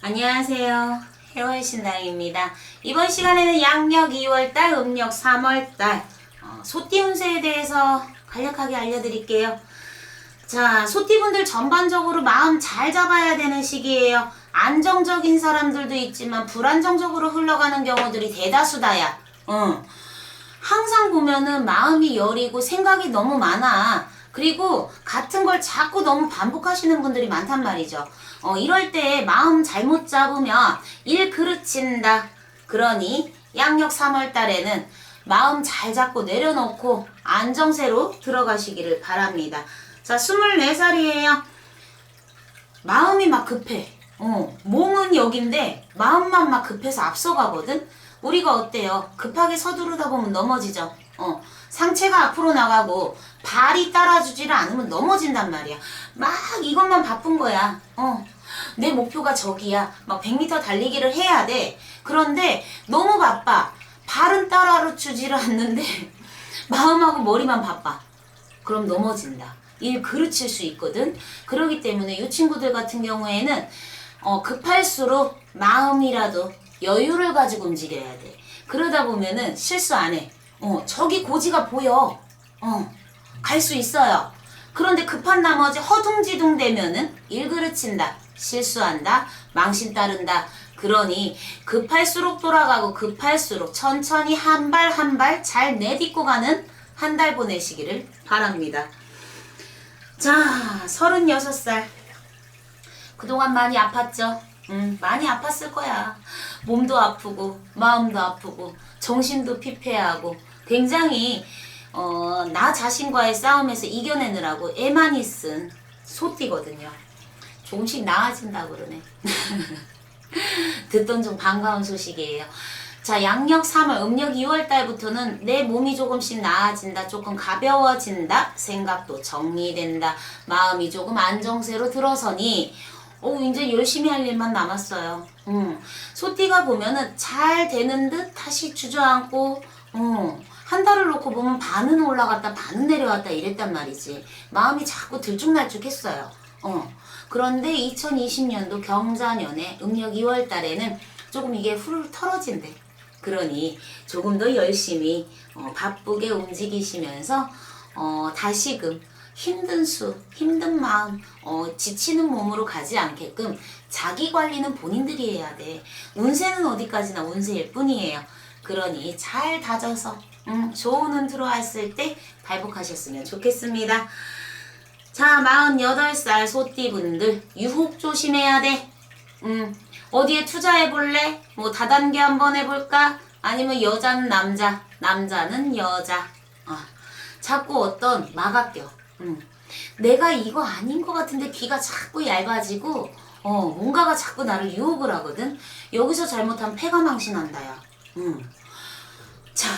안녕하세요. 해월 신당입니다. 이번 시간에는 양력 2월달, 음력 3월달 어, 소띠 운세에 대해서 간략하게 알려드릴게요. 자, 소띠분들 전반적으로 마음 잘 잡아야 되는 시기예요. 안정적인 사람들도 있지만 불안정적으로 흘러가는 경우들이 대다수다야. 응. 항상 보면은 마음이 여리고 생각이 너무 많아. 그리고 같은 걸 자꾸 너무 반복하시는 분들이 많단 말이죠. 어, 이럴 때 마음 잘못 잡으면 일 그르친다. 그러니 양력 3월 달에는 마음 잘 잡고 내려놓고 안정세로 들어가시기를 바랍니다. 자, 24살이에요. 마음이 막 급해. 어, 몸은 여긴데 마음만 막 급해서 앞서가거든. 우리가 어때요? 급하게 서두르다 보면 넘어지죠. 어, 상체가 앞으로 나가고 발이 따라주지를 않으면 넘어진단 말이야. 막 이것만 바쁜 거야. 어, 내 목표가 저기야. 막 100m 달리기를 해야 돼. 그런데 너무 바빠. 발은 따라주지를 않는데 마음하고 머리만 바빠. 그럼 넘어진다. 일 그르칠 수 있거든. 그러기 때문에 이 친구들 같은 경우에는 어, 급할수록 마음이라도 여유를 가지고 움직여야 돼. 그러다 보면은 실수 안 해. 어, 저기 고지가 보여. 어, 갈 수 있어요. 그런데 급한 나머지 허둥지둥 되면은 일 그르친다. 실수한다. 망신 따른다. 그러니 급할수록 돌아가고 급할수록 천천히 한 발 한 발 잘 내딛고 가는 한 달 보내시기를 바랍니다. 자, 36살. 그동안 많이 아팠죠? 음, 많이 아팠을 거야. 몸도 아프고, 마음도 아프고, 정신도 피폐하고, 굉장히, 어, 나 자신과의 싸움에서 이겨내느라고 애 많이 쓴 소띠거든요. 조금씩 나아진다 그러네. 듣던 좀 반가운 소식이에요. 자, 양력 3월, 음력 2월 달부터는 내 몸이 조금씩 나아진다, 조금 가벼워진다, 생각도 정리된다, 마음이 조금 안정세로 들어서니, 오, 이제 열심히 할 일만 남았어요. 음, 소띠가 보면은 잘 되는 듯 다시 주저앉고, 음, 한 달을 놓고 보면 반은 올라갔다, 반은 내려왔다 이랬단 말이지. 마음이 자꾸 들쭉날쭉 했어요. 어. 그런데 2020년도 경자년에 음력 2월 달에는 조금 이게 훌 털어진대. 그러니 조금 더 열심히 어, 바쁘게 움직이시면서 어, 다시금 힘든 수, 힘든 마음, 어, 지치는 몸으로 가지 않게끔 자기 관리는 본인들이 해야 돼. 운세는 어디까지나 운세일 뿐이에요. 그러니 잘 다져서 음, 좋은 운 들어왔을 때 발복하셨으면 좋겠습니다. 자, 48살 소띠분들 유혹 조심해야 돼. 음, 어디에 투자해 볼래? 뭐 다단계 한번 해볼까? 아니면 여자는 남자, 남자는 여자. 어, 자꾸 어떤 마각겨. 음, 내가 이거 아닌 것 같은데 귀가 자꾸 얇아지고 어, 뭔가가 자꾸 나를 유혹을 하거든. 여기서 잘못하면 폐가 망신한다야. 음. 자,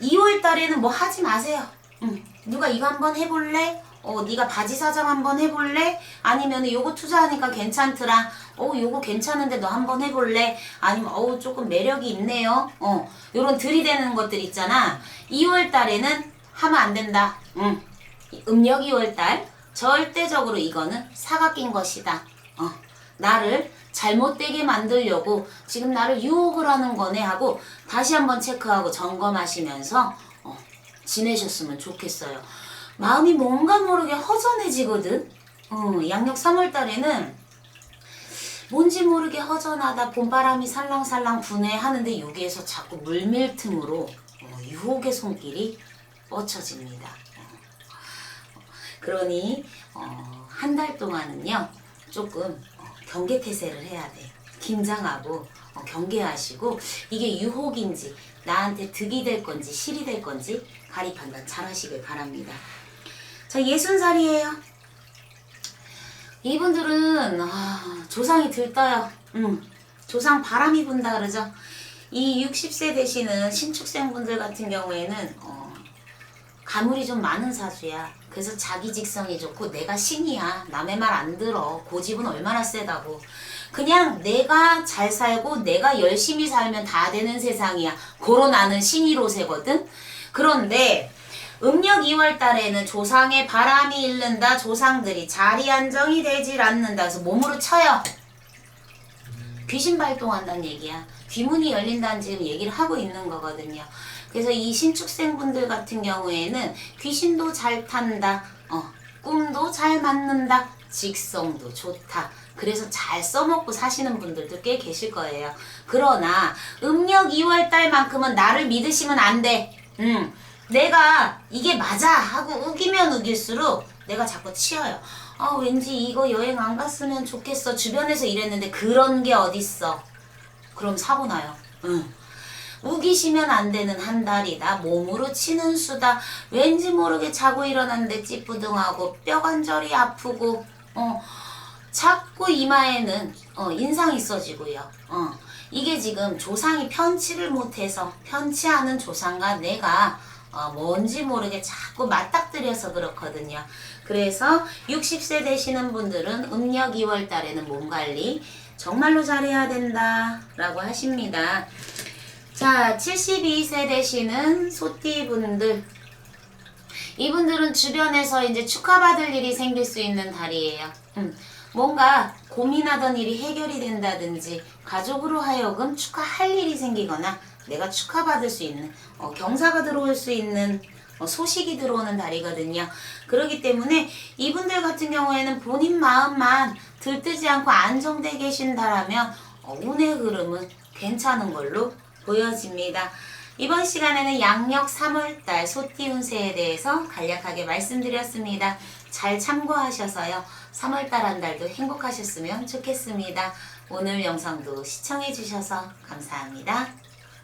2월 달에는 뭐 하지 마세요. 응. 누가 이거 한번 해볼래? 어, 네가 바지 사장 한번 해볼래? 아니면 요거 투자하니까 괜찮더라. 어, 요거 괜찮은데 너 한번 해볼래? 아니면 어우 조금 매력이 있네요. 어, 요런 들이대는 것들 있잖아. 2월 달에는 하면 안 된다. 응. 음력 2월 달 절대적으로 이거는 낀 것이다. 어, 나를 잘못되게 만들려고 지금 나를 유혹을 하는 거네 하고 다시 한번 체크하고 점검하시면서 어, 지내셨으면 좋겠어요. 마음이 뭔가 모르게 허전해지거든. 어, 양력 3월 달에는 뭔지 모르게 허전하다 봄바람이 살랑살랑 부네 하는데 여기에서 자꾸 물밀 틈으로 어, 유혹의 손길이 뻗쳐집니다. 어, 그러니 어, 한 달 동안은요 조금 어, 경계 태세를 해야 돼. 긴장하고 어, 경계하시고 이게 유혹인지 나한테 득이 될 건지 실이 될 건지 가리 판단 잘 하시길 바랍니다. 자 예순 살이에요. 이분들은 아, 조상이 들떠요. 음, 조상 바람이 분다 그러죠. 이 60세 되시는 신축생분들 같은 경우에는 어, 가물이 좀 많은 사주야. 그래서 자기 직성이 좋고 내가 신이야. 남의 말 안 들어. 고집은 얼마나 세다고. 그냥 내가 잘 살고 내가 열심히 살면 다 되는 세상이야. 고로 나는 신이로세거든. 그런데 음력 2월 달에는 조상의 바람이 일른다. 조상들이 자리 안정이 되질 않는다. 그래서 몸으로 쳐요. 귀신 발동한다는 얘기야. 귀문이 열린다는 지금 얘기를 하고 있는 거거든요. 그래서 이 신축생분들 같은 경우에는 귀신도 잘 탄다. 어, 꿈도 잘 맞는다. 직성도 좋다. 그래서 잘 써먹고 사시는 분들도 꽤 계실 거예요. 그러나 음력 2월 달만큼은 나를 믿으시면 안 돼. 음, 내가 이게 맞아 하고 우기면 우길수록 내가 자꾸 치여요. 아 왠지 이거 여행 안 갔으면 좋겠어. 주변에서 이랬는데 그런 게 어딨어. 그럼 사고 나요. 응. 우기시면 안 되는 한 달이다. 몸으로 치는 수다. 왠지 모르게 자고 일어났는데 찌뿌둥하고 뼈관절이 아프고 어 자꾸 이마에는 어, 인상이 써지고요. 어, 이게 지금 조상이 편치를 못해서 편치하는 조상과 내가 어, 뭔지 모르게 자꾸 맞닥뜨려서 그렇거든요. 그래서 60세 되시는 분들은 음력 2월 달에는 몸 관리 정말로 잘해야 된다 라고 하십니다. 자, 72세 되시는 소띠 분들 이분들은 주변에서 이제 축하받을 일이 생길 수 있는 달이에요. 음, 뭔가 고민하던 일이 해결이 된다든지 가족으로 하여금 축하할 일이 생기거나 내가 축하받을 수 있는 어, 경사가 들어올 수 있는 어, 소식이 들어오는 달이거든요. 그렇기 때문에 이분들 같은 경우에는 본인 마음만 들뜨지 않고 안정돼 계신다라면 어, 운의 흐름은 괜찮은 걸로 보여집니다. 이번 시간에는 양력 3월달 소띠 운세에 대해서 간략하게 말씀드렸습니다. 잘 참고하셔서요. 3월달 한 달도 행복하셨으면 좋겠습니다. 오늘 영상도 시청해주셔서 감사합니다.